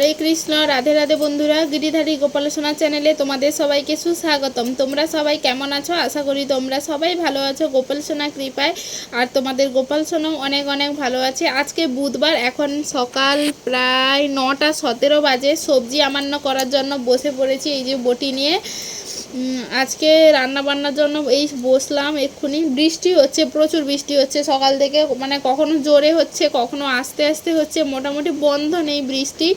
হরে কৃষ্ণ, রাধে রাধে বন্ধুরা, গিরিধারী গোপাল সোনা চ্যানেলে তোমাদের সবাইকে সুস্বাগতম। তোমরা সবাই কেমন আছো? আশা করি তোমরা সবাই ভালো আছো। গোপালসোনা কৃপায় আর তোমাদের গোপাল সোনাও অনেক অনেক ভালো আছে। আজকে বুধবার, এখন সকাল প্রায় নটা সতেরো বাজে। সবজি আমান্য করার জন্য বসে পড়েছি এই যে বটি নিয়ে। আজকে রান্না বান্নার জন্য এই বসলাম এক্ষুনি। বৃষ্টি হচ্ছে, প্রচুর বৃষ্টি হচ্ছে সকাল থেকে। মানে কখনো জোরে হচ্ছে, কখনো আস্তে আস্তে হচ্ছে। মোটামুটি বন্ধ নেই বৃষ্টি।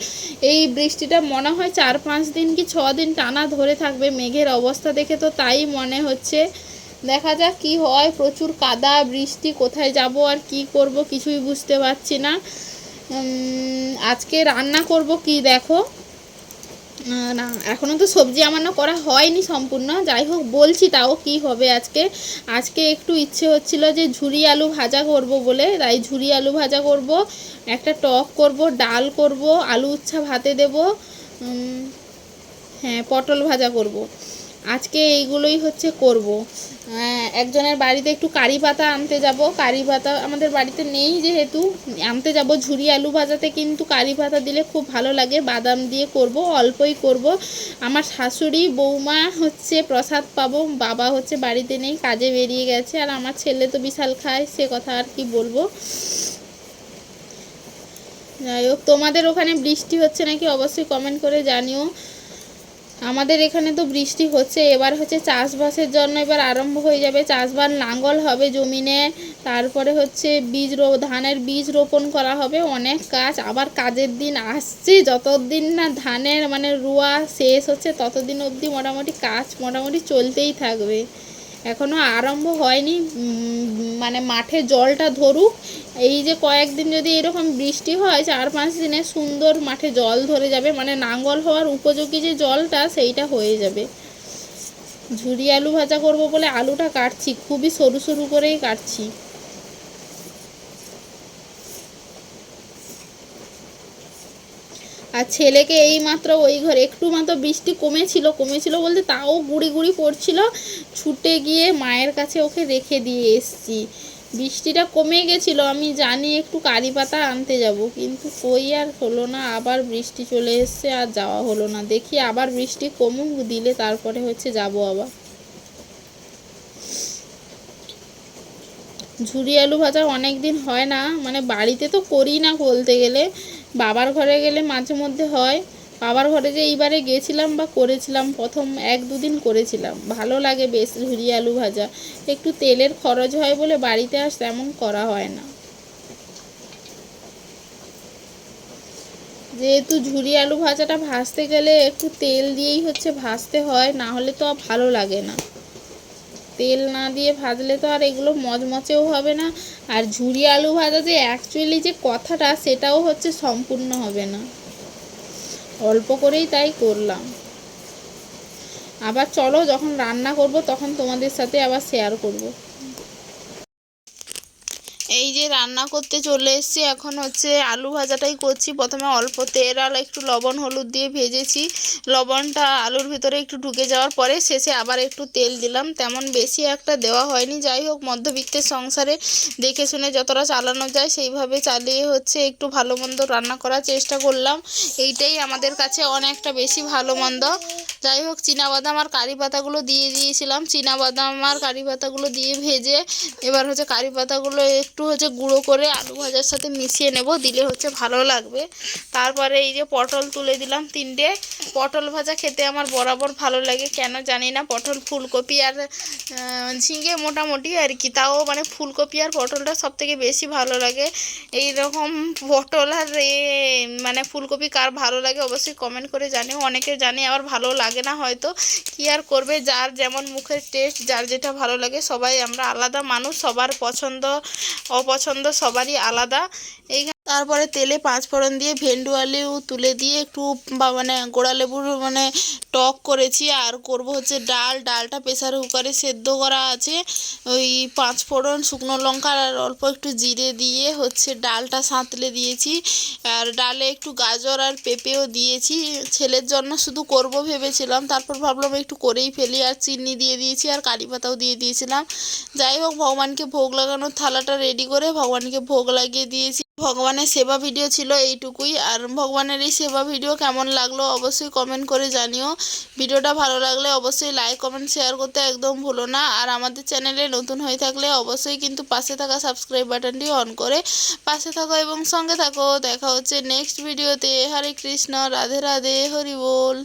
এই বৃষ্টিটা মনে হয় চার পাঁচ দিন কি ছ দিন টানা ধরে থাকবে মেঘের অবস্থা দেখে তো তাই মনে হচ্ছে। দেখা যাক কি হয়, প্রচুর কাদা, বৃষ্টি, কোথায় যাব আর কি করব কিছুই বুঝতে পারছি না। আজকে রান্না করব কি দেখো? না এখনও তো সবজি আমার না করা হয়নি সম্পূর্ণ। যাই হোক, বলছি তাও কি হবে আজকে। আজকে একটু ইচ্ছে হচ্ছিল যে ঝুরি আলু ভাজা করব বলে, তাই ঝুরি আলু ভাজা করব, একটা টক করব, ডাল করব, আলু উচ্ছা ভাতে দেব হ্যাঁ পটল ভাজা করব। আজকে এইগুলোই হচ্ছে করব। আহ, একজনের বাড়িতে একটু কারি পাতা আনতে যাব। কারি পাতা আমাদের বাড়িতে নেই যেহেতু। আনতে যাব ঝুরি আলু ভাজাতে কিন্তু কারি পাতা দিলে খুব ভালো লাগে। বাদাম দিয়ে করব অল্পই করব। আমার শাশুড়ি বৌমা হচ্ছে প্রসাদ পাবো বাবা হচ্ছে বাড়িতে নেই কাজে বেরিয়ে গেছে। আর আমার ছেলে তো বিশাল খায় সে কথা আর কি বলব। যাই হোক তোমাদের ওখানে বৃষ্টি হচ্ছে নাকি? অবশ্যই কমেন্ট করে জানিও। আমাদের এখানে তো বৃষ্টি হচ্ছে, এবার হচ্ছে চাষবাসের জন্য এবার আরম্ভ হয়ে যাবে। চাষবাস লাঙ্গল হবে জমিনে, তারপরে হচ্ছে বীজ রো, ধানের বীজ রোপণ করা হবে, অনেক কাজ। আবার কাজের দিন আসছে, যতদিন না ধানের মানে রোয়া শেষ হচ্ছে, ততদিন অবধি মোটামুটি কাজ মোটামুটি চলতেই থাকবে। এখনও আরম্ভ হয়নি। মানে মাঠে জলটা ধরুক। এই যে কয়েকদিন যদি এরকম বৃষ্টি হয়, চার পাঁচ দিনে সুন্দর মাঠে জল ধরে যাবে। মানে নাঙ্গল হওয়ার উপযোগী যে জলটা, সেইটা হয়ে যাবে। ঝুরি আলু ভাজা করব বলে আলুটা কাটছি। খুবই সরু সরু করেই কাটছি। আর ছেলেকে এই মাত্র ওই ঘরে একটু মাত্র বৃষ্টি কমেছিল কমেছিল বলতে তাও গুড়ি গুড়ি পড়ছিল। ছুটে গিয়ে মায়ের কাছে ওকে রেখে দিয়ে এসছি। বৃষ্টিটা কমে গেছিল, আমি জানি একটু কারি পাতা আনতে যাব, কিন্তু কই আর হলো না, আবার বৃষ্টি চলে এসছে আর যাওয়া হলো না। দেখি আবার বৃষ্টি কমুক, দিলে তারপরে হচ্ছে যাব আবার। ঝুরি আলু ভাজা অনেক দিন হয় না মানে বাড়িতে তো করি না বলতে গেলে। বাবার ঘরে গেলে মাঝে মধ্যে হয়। বাবার ঘরে যে এইবারে গেছিলাম বা করেছিলাম, প্রথম এক দুদিন করেছিলাম। ভালো লাগে বেশ ঝুরি আলু ভাজা। একটু তেলের খরচ হয় বলে বাড়িতে আর তেমন করা হয় না। যেহেতু ঝুরি আলু ভাজাটা ভাজতে গেলে একটু তেল দিয়েই হচ্ছে ভাজতে হয়, না হলে তো ভালো লাগে না। তেল না দিয়ে ভাজলে তো আর এগুলো মচমচেও হবে না। আর ঝুরি আলু ভাজা যে অ্যাকচুয়ালি যে কথাটা, সেটাও হচ্ছে সম্পূর্ণ হবে না। অল্প করেই তাই করলাম। আবার চলো যখন রান্না করব, তখন তোমাদের সাথে আবার শেয়ার করব। এই যে রান্না করতে চলে এসেছি, এখন হচ্ছে আলু ভাজাটাই করছি। প্রথমে অল্প তেল আর একটু লবণ, হলুদ দিয়ে ভেজেছি। লবণটা আলুর ভিতরে একটু ঢুকে যাওয়ার পরে শেষে আবার একটু তেল দিলাম। তেমন বেশি একটা দেওয়া হয়নি। যাই হোক, মধ্যবিত্তের সংসারে দেখে শুনে যতটা চালানো যায়, সেইভাবে চালিয়ে হচ্ছে একটু ভালো মন্দ রান্না করার চেষ্টা করলাম। এইটাই আমাদের কাছে অনেকটা বেশি ভালো মন্দ। যাই হোক বাদাম আর কারি পাতাগুলো দিয়ে দিয়েছিলাম। বাদাম আর কারি পাতাগুলো দিয়ে ভেজে এবার হচ্ছে কারি পাতাগুলো একটু হচ্ছে গুঁড়ো করে আলু ভাজার সাথে মিশিয়ে নেব, দিলে হচ্ছে ভালো লাগবে। তারপরে এই যে পটল তুলে দিলাম তিনটে। পটল ভাজা খেতে আমার বরাবর ভালো লাগে, কেন জানি না। পটল ফুলকপি আর ঝিঙে মোটামুটি আর কি। তাও মানে ফুলকপি আর পটলটা সব থেকে বেশি ভালো লাগে। এই রকম পটল আর মানে ফুলকপি কার ভালো লাগে অবশ্যই কমেন্ট করে জানিও। অনেকে জানে আবার ভালো লাগে না হয়তো। কি আর করবে? যার যেমন মুখের টেস্ট যার যেটা ভালো লাগে, সবাই আমরা আলাদা মানুষ, সবার পছন্দ অপছন্দ সবারই আলাদা। এই তারপরে তেলে পাঁচ ফোড়ন দিয়ে ভেন্ডু আলু তুলে দিয়ে একটু মানে গোড়া লেবুর মানে টক করেছি। আর করব হচ্ছে ডাল। ডালটা প্রেসার কুকারে সেদ্ধ করা আছে। ওই পাঁচ ফোড়ন শুকনো লঙ্কা আর অল্প একটু জিরে দিয়ে হচ্ছে ডালটা সাঁতলে দিয়েছি। আর ডালে একটু গাজর আর পেঁপেও দিয়েছি। ছেলের জন্য শুধু করব ভেবেছিলাম। তারপর ভাবলাম একটু করেই ফেলি। আর চিনি দিয়ে দিয়েছি আর কারি পাতাও দিয়ে দিয়েছিলাম। যাই হোক, ভগবানকে ভোগ লাগানোর থালাটা রেডি করে ভগবানকে ভোগ লাগিয়ে দিয়েছি। ভগবানের সেবা ভিডিও ছিল এইটুকুই। আর ভগবানের এই সেবা ভিডিও কেমন লাগল অবশ্যই কমেন্ট করে জানিও। ভিডিওটা ভালো লাগলে অবশ্যই লাইক কমেন্ট শেয়ার করতে একদম ভুলো না। আর আমাদের চ্যানেলে নতুন হয়ে থাকলে অবশ্যই কিন্তু পাশে থাকা সাবস্ক্রাইব বাটনটি অন করে পাশে থাকো এবং সঙ্গে থাকো। দেখা হচ্ছে নেক্সট ভিডিওতে হরে কৃষ্ণ, রাধে রাধে, হরি বল।